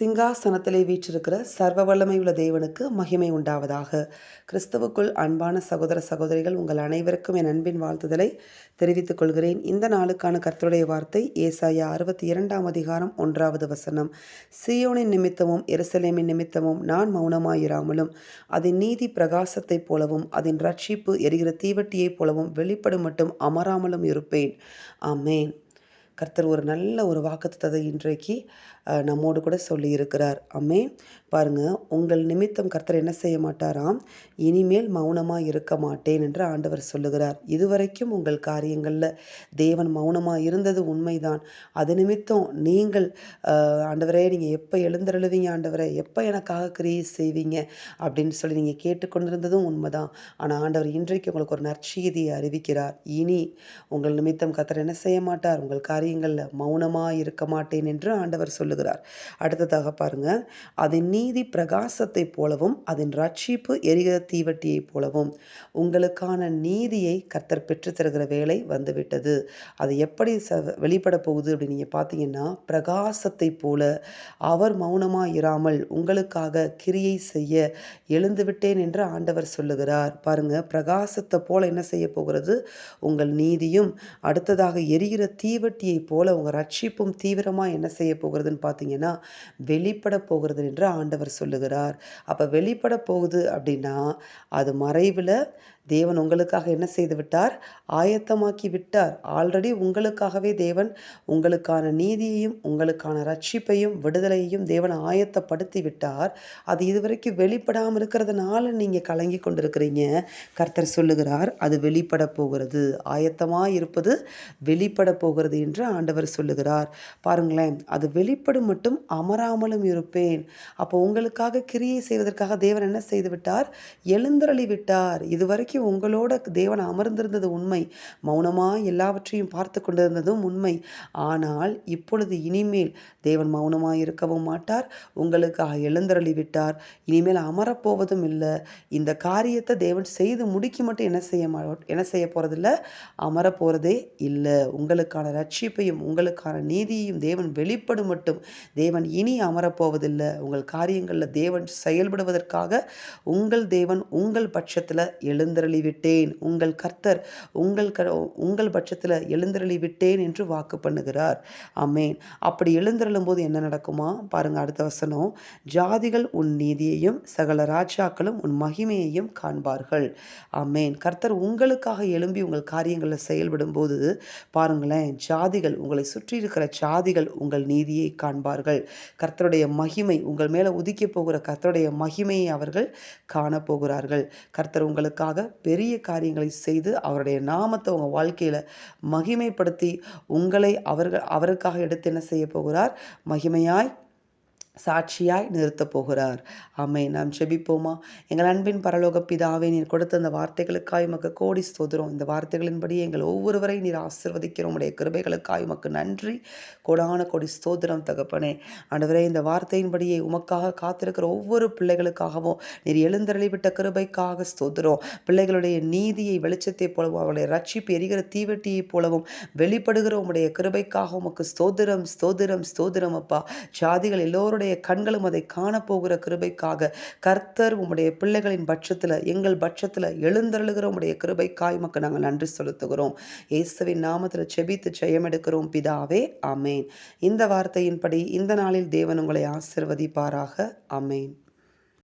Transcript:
சிங்காசனத்திலே வீற்றிருக்கிற சர்வ வல்லமையுள்ள தேவனுக்கு மகிமை உண்டாவதாக. கிறிஸ்துவுக்குள் அன்பான சகோதர சகோதரிகள் உங்கள் அனைவருக்கும் என் அன்பின் வாழ்த்துதலை தெரிவித்துக் கொள்கிறேன். இந்த நாளுக்கான கர்த்தருடைய வார்த்தை ஏசாயா அறுபத்தி இரண்டாம் அதிகாரம் ஒன்றாவது வசனம். சியோனின் நிமித்தமும் எருசலேமின் நிமித்தமும் நான் மௌனமாயிராமலும் அதன் நீதி பிரகாசத்தைப் போலவும் அதன் ரட்சிப்பு எரிகிற தீவட்டியைப் போலவும் வெளிப்படும் மட்டும் அமராமலும் இருப்பேன். ஆமேன். கர்த்தர் ஒரு நல்ல ஒரு வாக்குத்தத்தை இன்றைக்கு நம்மோடு கூட சொல்லியிருக்கிறார். அம்மே பாருங்க உங்கள் நிமித்தம் கர்த்தர் என்ன செய்ய மாட்டாராம்? இனிமேல் மௌனமாக இருக்க மாட்டேன் என்று ஆண்டவர் சொல்லுகிறார். இதுவரைக்கும் உங்கள் காரியங்களில் தேவன் மௌனமாக இருந்தது உண்மைதான். அது நிமித்தம் நீங்கள் ஆண்டவரே நீங்கள் எப்போ எழுந்தருளுவீங்க ஆண்டவரே? எப்போ எனக்காக கிரியை செய்வீங்க? அப்படின்னு சொல்லி நீங்கள் கேட்டுக்கொண்டிருந்ததும் உண்மைதான். ஆனால் ஆண்டவர் இன்றைக்கு உங்களுக்கு ஒரு நற்செய்தியை அறிவிக்கிறார். இனி உங்கள் நிமித்தம் கத்தர் என்ன செய்ய மாட்டார்? உங்கள் காரியங்களில் மௌனமாக இருக்க மாட்டேன் என்று ஆண்டவர் சொல்லுகிறார் அடுத்ததாக பாருங்க. அதன் நீதி பிரகாசத்தைப் போலவும் அதன் ரட்சிப்பு எரிகிற தீவட்டியைப் போலவும் உங்களுக்கான நீதியை கர்த்தர் பெற்றுத்தருகிற வேலை வந்துவிட்டது. அது எப்படி ச வெளிப்பட போகுது? அப்படின்னு நீங்கள் பார்த்தீங்கன்னா பிரகாசத்தை போல அவர் மௌனமாக இராமல் உங்களுக்காக கிரியை செய்ய எழுந்துவிட்டேன் என்று ஆண்டவர் சொல்லுகிறார். பாருங்க பிரகாசத்தை போல என்ன செய்ய போகிறது? உங்கள் நீதியும் அடுத்ததாக எரிகிற தீவட்டியை போல உங்கள் ரட்சிப்பும் தீவிரமாக என்ன செய்ய போகிறதுன்னு பார்த்தீங்கன்னா வெளிப்பட போகிறது என்று ஆண்டவர் சொல்லுகிறார். அப்போ வெளிப்பட போகுது அப்படின்னா அது மறைவில் தேவன் உங்களுக்காக என்ன செய்து விட்டார்? ஆயத்தமாக்கி விட்டார். ஆல்ரெடி உங்களுக்காகவே தேவன் உங்களுக்கான நீதியையும் உங்களுக்கான ரட்சிப்பையும் விடுதலையையும் தேவன் ஆயத்தப்படுத்தி விட்டார். அது இதுவரைக்கும் வெளிப்படாமல் இருக்கிறதுனால நீங்கள் கலங்கி கொண்டிருக்கிறீங்க. கர்த்தர் சொல்லுகிறார் அது வெளிப்பட போகிறது. ஆயத்தமாக இருப்பது வெளிப்பட போகிறது என்று ஆண்டவர் சொல்லுகிறார். பாருங்களேன் அது வெளிப்படும் மட்டும் அமராமலும் இருப்பேன். அப்போ உங்களுக்காக கிரியை செய்வதற்காக தேவன் என்ன செய்து விட்டார்? எழுந்தருளி விட்டார் இதுவரைக்கும் வரைக்கும் உங்களோட தேவன் அமர்ந்திருந்தது உண்மை. மௌனமாக எல்லாவற்றையும் பார்த்து கொண்டிருந்ததும் உண்மை. ஆனால் இப்பொழுது இனிமேல் தேவன் மௌனமாக இருக்கவும் மாட்டார். உங்களுக்காக எழுந்தருளி விட்டார். இனிமேல் அமரப்போவதும் இல்லை. இந்த காரியத்தை தேவன் செய்து முடிக்க மட்டும் என்ன செய்ய மா என்ன செய்ய போகிறதில்ல அமர போகிறதே இல்லை. உங்களுக்கான ரட்சிப்பையும் உங்களுக்கான நீதியையும் தேவன் வெளிப்படும் மட்டும் தேவன் இனி அமரப்போவதில்லை உங்கள் காரியங்களில் தேவன் செயல்படுவதற்காக உங்கள் தேவன் உங்கள் பட்சத்தில் எழுந்திர எழுந்தருளி விட்டேன் உங்கள் கர்த்தர் உங்கள் க உங்கள் பட்சத்தில் எழுந்தருளி விட்டேன் என்று வாக்கு பண்ணுகிறார். அமேன் அப்படி எழுந்தருளும் போது என்ன நடக்குமா? பாருங்க அடுத்த வசனம். ஜாதிகள் உன் நீதியையும் சகல ராஜாக்களும் உன் மகிமையையும் காண்பார்கள். அமேன் கர்த்தர் உங்களுக்காக எழும்பி உங்கள் காரியங்களில் செயல்படும் போது பாருங்களேன் ஜாதிகள் உங்களை சுற்றி இருக்கிற ஜாதிகள் உங்கள் நீதியை காண்பார்கள். கர்த்தருடைய மகிமை உங்கள் மேலே உதிக்க போகிற கர்த்தருடைய மகிமையை அவர்கள் காணப்போகிறார்கள் கர்த்தர் உங்களுக்காக பெரிய காரியங்களை செய்து அவருடைய நாமத்தை உங்கள் வாழ்க்கையில் மகிமைப்படுத்தி உங்களை அவர்கள் அவருக்காக எடுத்து என்ன செய்ய போகிறார்? மகிமையாய் சாட்சியாய் நிறுத்தப் போகிறார். அம்மை நாம் செபிப்போமா? எங்கள் அன்பின் பரலோக பிதாவை நீர் கொடுத்த அந்த வார்த்தைகளுக்காய் மக்கு கோடி ஸ்தோதிரம் இந்த வார்த்தைகளின்படி எங்கள் ஒவ்வொருவரை நீர் ஆசிர்வதிக்கிறோம். உடைய கிருபைகளுக்காய் உமக்கு நன்றி. கொடான கொடி ஸ்தோதிரம் தகப்பனே. ஆண்டவரே இந்த வார்த்தையின்படியே உமக்காக காத்திருக்கிற ஒவ்வொரு பிள்ளைகளுக்காகவும் நீர் எழுந்தருளி விட்ட கிருபைக்காக ஸ்தோதிரம் பிள்ளைகளுடைய நீதியை வெளிச்சத்தை போலவும் அவருடைய ரட்சிப்பு எரிகிற தீவெட்டியைப் போலவும் வெளிப்படுகிற உம்முடைய கிருபைக்காக உமக்கு ஸ்தோதிரம் ஸ்தோதிரம் ஸ்தோதிரம் அப்பா. ஜாதிகள் எல்லோருடைய உம்முடைய கண்களும் அதை காணப்போகிற கிருபைக்காக கர்த்தர் உம்முடைய பிள்ளைகளின் பட்சத்தில் எங்கள் பட்சத்தில் எழுந்தருளுகிற உடைய கிருபைக்காய் மக்கள் நாங்கள் நன்றி செலுத்துகிறோம். இயேசுவின் நாமத்தில் செபித்து ஜெயம் எடுக்கிறோம் பிதாவே அமேன் இந்த வார்த்தையின்படி இந்த நாளில் தேவன் உங்களை ஆசிர்வதிப்பாராக. அமேன்